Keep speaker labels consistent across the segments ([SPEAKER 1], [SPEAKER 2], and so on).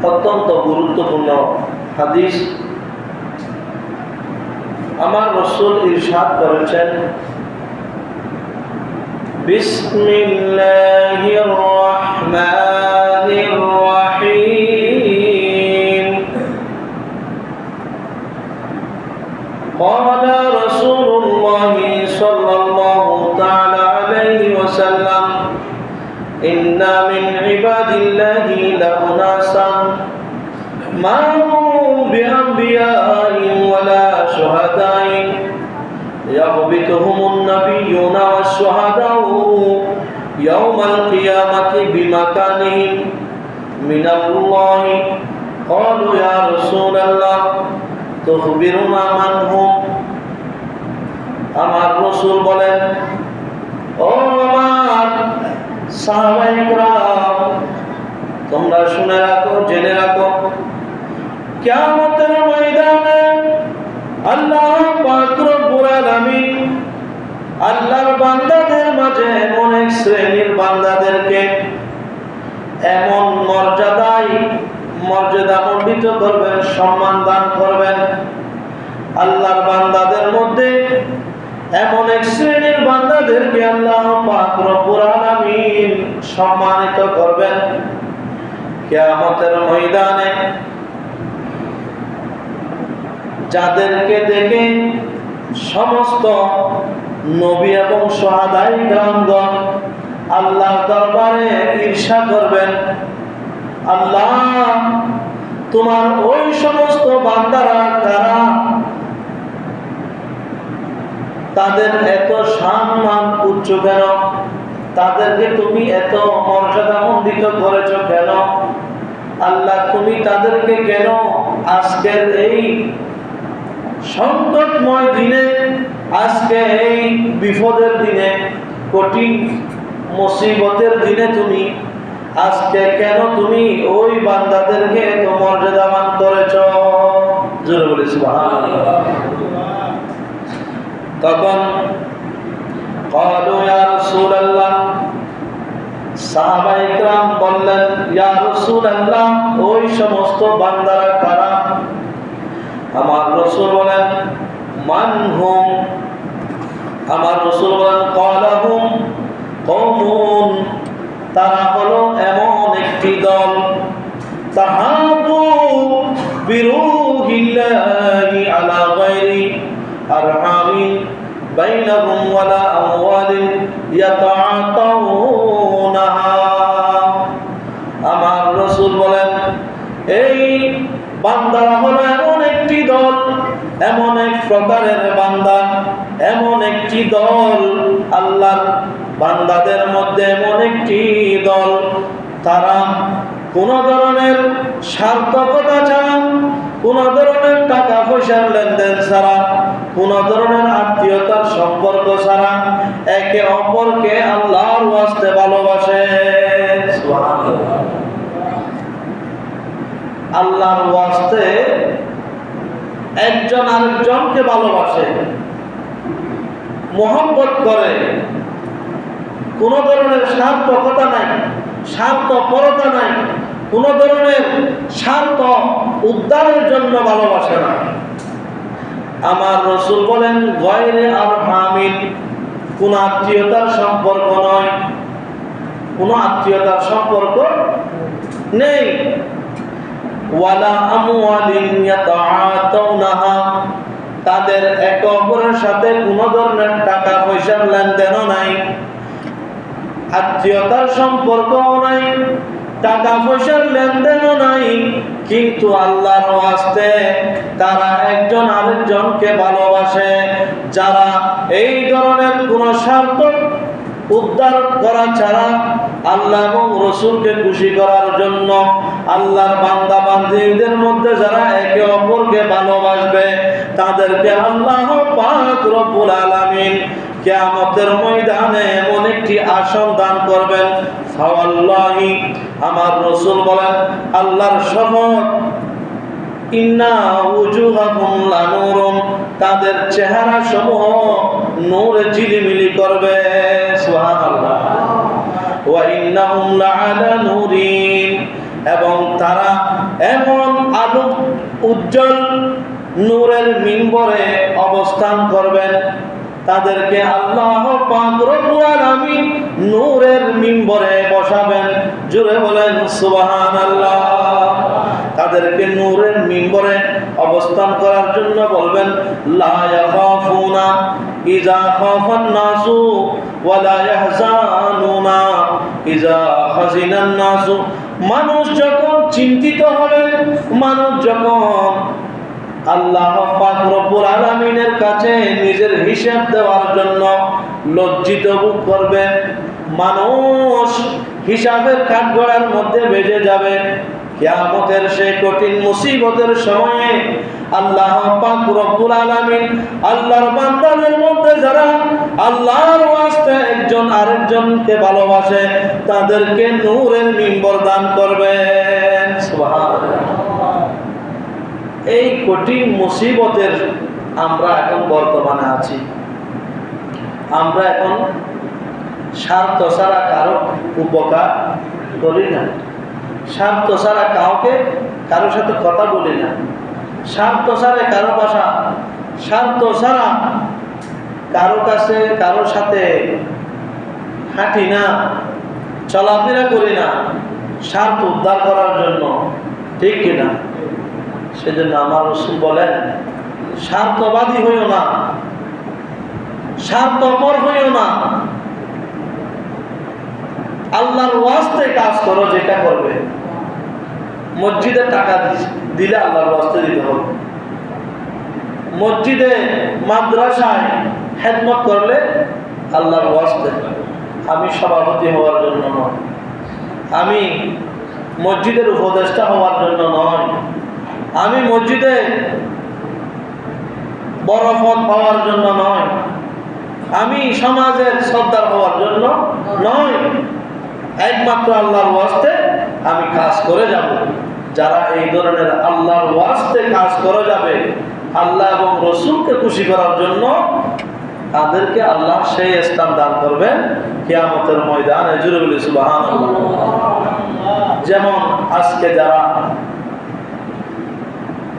[SPEAKER 1] অত্যন্ত গুরুত্বপূর্ণ হাদিস আমার রসুল ইরশাদ করেছেন বিসমিল্লাহির রহমানির রহিম قال رسول الله صلى الله تعالى عليه وسلم إن من عباد الله لأناسا ما هم بأنبياء ولا شهداء يغبطهم النبيون والشهداء يوم القيامة بمكانهم من الله قالوا يا رسول الله تخبرنا من هم আমার রসুল বলেন ও আমার সাহাবাইকরা তোমরা শুনে রাখো জেনে রাখো কিয়ামতের ময়দানে আল্লাহ পাক রব্বুল আলামিন আল্লাহর বান্দাদের মাঝে এমন এক শ্রেণির বান্দাদেরকে এমন মর্যাদায় মর্যাদা মণ্ডিত করবেন, সম্মান দান করবেন। আল্লাহর বান্দাদের মধ্যে এমন এক শ্রেণির বান্দাদেরকে আল্লাহ পাক রব্বুল আলামিন সম্মানিত করবেন। কিয়ামতের ময়দানে যাদেরকে দেখে সমস্ত নবী এবং সহাদাই গ্রামগণ আল্লাহ দরবারে ঈর্ষা করবেন। আল্লাহ, তোমার ওই সমস্ত বান্দারা কারা? তাদের এত সম্মান উচ্চ কেন? তাদেরকে তুমি এত মর্যাদা মন্ডিত করেছ কেন? আল্লাহ, তুমি তাদেরকে কেন আজকের এই সংকটময় দিনে আজকে এই বিপদের দিনে কঠিন মুসিবতের দিনে তুমি আজকে কেন তুমি ওই বান্দাদেরকে এত মর্যাদাবান করেছ জোরে বলে সুবহানাল্লাহ তখন قالوا يا رسول الله সাহাবায়ে کرام বললেন ইয়া রাসূলুল্লাহ ওই সমস্ত বান্দারা কারা আমার রাসূল বলেন, মান হুম? আমার রাসূল বলেন ক্বালাহুম কওমুন। তারা হলো এমন একটি দল। তাহাবু বিরুহিল্লাহি আলা গায়রি আরহামি বাইনাহুম ওয়ালা আমওয়ালিন ইয়াতাআতাউনাহা আমার রাসূল বলেন এই বান্দারা হলো এমন একটি দল এমন এক প্রকারের বান্দা এমন একটি দল আল্লাহর বান্দাদের মধ্যে এমন একটি দল। তারা কোন ধরনের সার্থকতা ছাড়া কোন ধরনের টাকা পয়সার লেনদেন ছাড়া কোন ধরনের আত্মীয়তার সম্পর্ক ছাড়া একে অপরকে আল্লাহর ওয়াস্তে ভালোবাসে। আল্লাহর ওয়াস্তে একজন আরেকজনকে ভালোবাসে মোহাম্মত করে। কোন ধরনের স্বার্থকতা নাই স্বার্থপরতা নাই, কোন ধরনের স্বার্থ উদ্ধারের জন্য ভালোবাসে না। আমার রসুল বলেন, গয়রে আর হামিদ, কোন আত্মীয়তার সম্পর্ক নয়, কোন আত্মীয়তার সম্পর্ক নেই। ওয়ালা আমওয়ালিন ইয়াতাআতাউনাহা তাদের একে অপরের সাথে কোনো ধরনের টাকা পয়সার লেনদেনও নাই, আত্মীয়তার সম্পর্কও নাই টাকা পয়সার লেনদেনও নাই, কিন্তু আল্লাহর ওয়াস্তে তারা একজন আরেকজনকে ভালোবাসে, যারা এই ধরনের কোন স্বার্থ উদ্ধার করা ছাড়া আল্লাহ এবং রসুলকে খুশি করার জন্য আল্লাহর বান্দা বান্ধবীদের মধ্যে যারা একে অপরকে আল্লাহ পাক রব্বুল আলামিন কিয়ামতের ময়দানে এমন একটি আসন দান করবেন। ফাওয়াল্লাহি, আমার রসুল বলেন, আল্লাহর শপথ, ইন্না উজুহাকুম লানুরুন। তাদের চেহারা সমূহ নূরে ঝিলিমিলি করবে। সুবহানাল্লাহ। ওয়া ইন্নাহুম লাআলা নূরিন। এবং তারা এমন আলো উজ্জ্বল নূরের মিম্বরে অবস্থান করবেন। তাদেরকে আল্লাহ আলামিন নূরের মিম্বরে বসাবেন। জুড়ে বলেন সুবাহান আল্লাহ তাদেরকে নূরের মিম্বরে অবস্থান করার জন্য বলবেন, লা ইয়াখাফুনা ইজা খাফান নাসু ওয়ালা ইয়াহজানুনা ইজা হাজিনান নাসু। মানুষ যখন চিন্তিত হবে, মানুষ যখন আল্লাহ রব্বুল আলামিনের কাছে নিজের হিসাব দেওয়ার জন্য লজ্জিত বোধ করবে। মানুষ হিসাবের কাঠগড়ার মধ্যে বেজে যাবে। কিয়ামতের সেই কঠিন মুসিবতের সময়ে আল্লাহ পাক রব্বুল আলামিন আল্লাহর বান্দাদের মধ্যে যারা আল্লাহর ওয়াস্তে একজন আরেকজনকে ভালোবাসে, তাদেরকে নূরের মিম্বর দান করবেন। সুবহানাল্লাহ। এই কঠিন মুসিবতের আমরা এখন বর্তমানে আছি। আমরা এখন স্বার্থ ছাড়া কারও উপকার করি না। স্বার্থ ছাড়া কাউকে কারোর সাথে কথা বলি না। স্বার্থ ছাড়া কারও বাসা স্বার্থ ছাড়া কারও কাছে কারোর সাথে হাঁটি না, চলাফেরা করি না। স্বার্থ উদ্ধার করার জন্য, ঠিক কিনা? সেজন্য আমার রসুল বলেন, স্বার্থবাদী হইও না, স্বার্থপর হইও না। আল্লাহর ওয়াস্তে কাজ করো যেটা করবে। মসজিদে টাকা দিলে আল্লাহর ওয়াস্তে দিতে হবে। মসজিদে, মাদ্রাসায় হেদমত করলে আল্লাহর ওয়াস্তে। আমি সভাপতি হওয়ার জন্য নয়। আমি মসজিদের উপদেষ্টা হওয়ার জন্য নয়। আমি মসজিদে বড় পদ পাওয়ার জন্য নয়। আমি সমাজের সর্দার হওয়ার জন্য নয়। একমাত্র আল্লাহর ওয়াস্তে আমি কাজ করে যাব। যারা এই ধরনের আল্লাহর ওয়াস্তে কাজ করে যাবে, আল্লাহ এবং রসুলকে খুশি করার জন্য তাদেরকে আল্লাহ সেই স্থান দান করবেন কিয়ামতের ময়দানে। যেমন আজকে যারা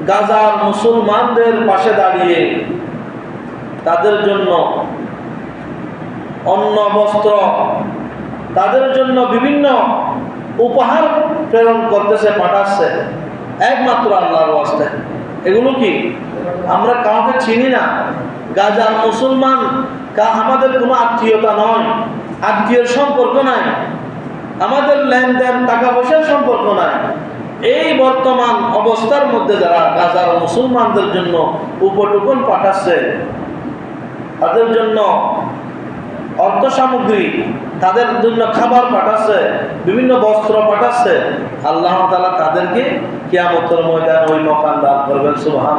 [SPEAKER 1] গাজার মুসলমানদের পাশে দাঁড়িয়ে তাদের জন্য অন্ন, বস্ত্র, তাদের জন্য বিভিন্ন উপহার প্রেরণ করতেছে, পাঠাচ্ছে। একমাত্র আল্লাহর ওয়াস্তে। এগুলো কি? আমরা কাউকে চিনি না। গাজার মুসলমান আমাদের কোনো আত্মীয়তা নয়, আত্মীয়র সম্পর্ক নাই। আমাদের লেনদেন, টাকা পয়সার সম্পর্ক নাই। এই বর্তমান অবস্থার মধ্যে যারা গাজার মুসলমানদের জন্য উপটুকুন পাঠাচ্ছে, তাদের জন্য অর্থ সামগ্রী, তাদের জন্য খাবার পাঠাচ্ছে, বিভিন্ন বস্ত্র পাঠাচ্ছে, আল্লাহ তালা তাদেরকে কিয়ামতের ময়দান ওই মকান দান করবেন সুবহান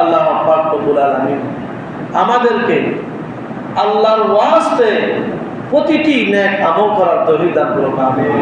[SPEAKER 1] আল্লাহ আমাদেরকে আল্লাহর ওয়াস্তে প্রতিটি নেক আমল করার তৌফিক দান করুন আমিন।